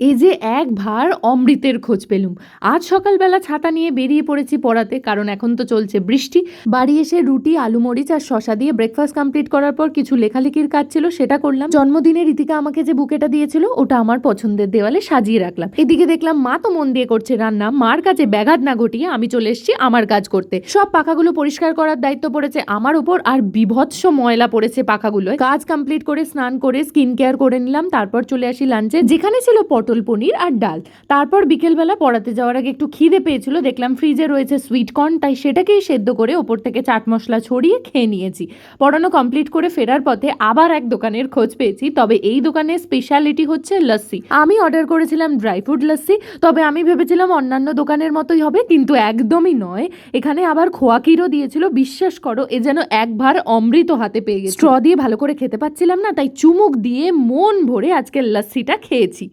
এই যে এক ভার অমৃতের খোঁজ পেলুম। আজ সকালবেলা ছাতা নিয়ে বেরিয়ে পড়েছি পড়াতে, কারণ এখন তো চলছে বৃষ্টি। বাড়ি এসে রুটি, আলু মরিচ আর শশা দিয়ে ব্রেকফাস্ট কমপ্লিট করার পর কিছু লেখালেখির কাজ ছিল, সেটা করলাম। জন্মদিনে রীতিকা আমাকে যে বুকেটা দিয়েছিল, ওটা আমার পছন্দের দেওয়ালে সাজিয়ে রাখলাম। এদিকে দেখলাম মা তো মন দিয়ে করছে রান্না, মার কাছে ব্যাঘাত না ঘটিয়ে আমি চলে এসেছি আমার কাজ করতে। সব পাখাগুলো পরিষ্কার করার দায়িত্ব পড়েছে আমার উপর আর বিভৎস ময়লা পড়েছে পাখাগুলো কাজ কমপ্লিট করে স্নান করে স্কিন কেয়ার করে নিলাম, তারপর চলে আসি লাঞ্চে যেখানে ছিল পটল পনির আর ডাল। তারপর বিকেলবেলা পড়াতে যাওয়ার আগে একটু খিদে পেয়েছিল দেখলাম ফ্রিজে রয়েছে সুইট কর্ন তাই সেটাকেই সেদ্ধ করে ওপর থেকে চাট মশলা ছড়িয়ে খেয়ে নিয়েছি। পড়ানো কমপ্লিট করে ফেরার পথে আবার এক দোকানের খোঁজ পেয়েছি তবে এই দোকানের স্পেশালিটি হচ্ছে লস্যি। আমি অর্ডার করেছিলাম ড্রাই ফ্রুট লস্যি তবে আমি ভেবেছিলাম অন্যান্য দোকানের মতোই হবে কিন্তু একদমই নয়। এখানে আবার খোয়া ক্ষীরও দিয়েছিল বিশ্বাস করো এ যেন একবার অমৃত হাতে পেয়ে গেছে। স্ট্র দিয়ে ভালো করে খেতে পাচ্ছিলাম না তাই চুমুক দিয়ে মন ভরে আজকের লস্যিটা খেয়েছি।